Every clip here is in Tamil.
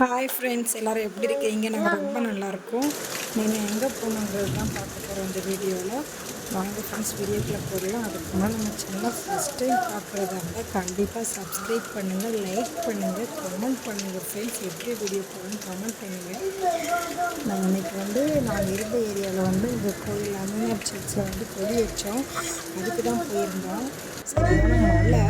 ஹாய் ஃப்ரெண்ட்ஸ் எல்லோரும் எப்படி இருக்கீங்க? நாங்கள் ரொம்ப நல்லாயிருக்கோம் நீங்கள் எங்கே போகணுங்கிறது தான் பார்க்க போகிறோம் இந்த வீடியோவில் வாங்க ஃப்ரெண்ட்ஸ் வீடியோக்குள்ளே போடலாம் அதுக்கு முன்னாடி நம்ம சேனலை ஃபஸ்ட் டைம் பார்க்குறதா இருந்தால் கண்டிப்பாக சப்ஸ்கிரைப் பண்ணுங்கள் லைக் பண்ணுங்கள் கமெண்ட் பண்ணுங்கள் ஃப்ரெண்ட்ஸ் எப்படி வீடியோ போகணும்னு கமெண்ட் பண்ணுங்கள் நான் இன்றைக்கி வந்து நாங்கள் இருந்த ஏரியாவில் வந்து இந்த கோயில் அம்மையார் சர்ச்சில் வந்து கொடி வச்சோம். அதுக்கு தான் போயிருந்தோம். சரியான மழை.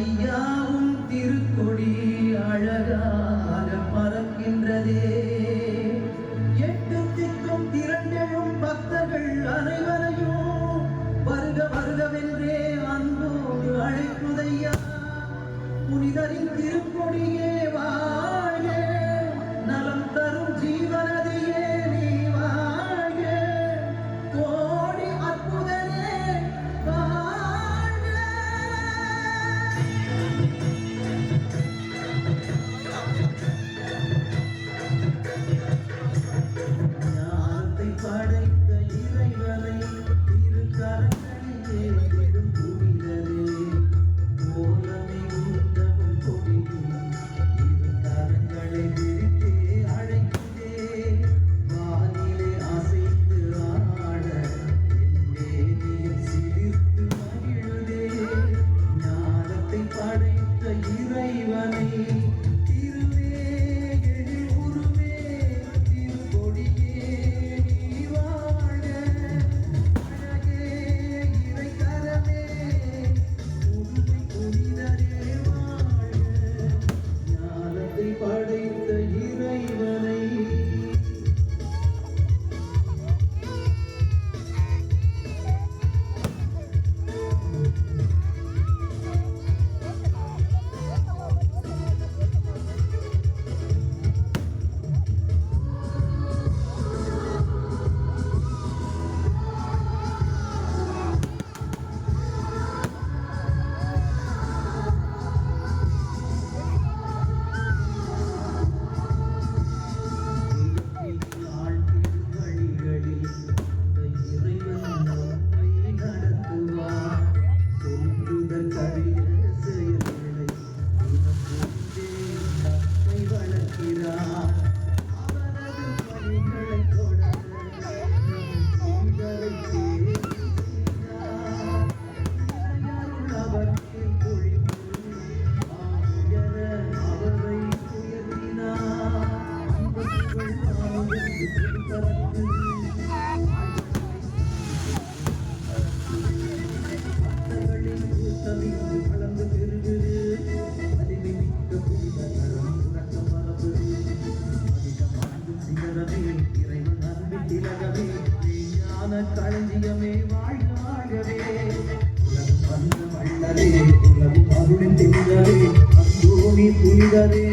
ஐயாவும் திருக்கொடி அழகாக பறக்கின்றதே. எட்டு திக்கும் திரண்டெழும் பக்தர்கள் அனைவரையும் வருக வருகவென்றே அன்போடு அழைப்புதையா. புனிதரின் திருக்கொடியே வாழ நலம் ஞான களஞ்சியமே வாழ்க வாழ்கவே. உலகம் வந்த வள்ளலே உலகம் அருளின் திங்களே அந்தோணி புனிதரே.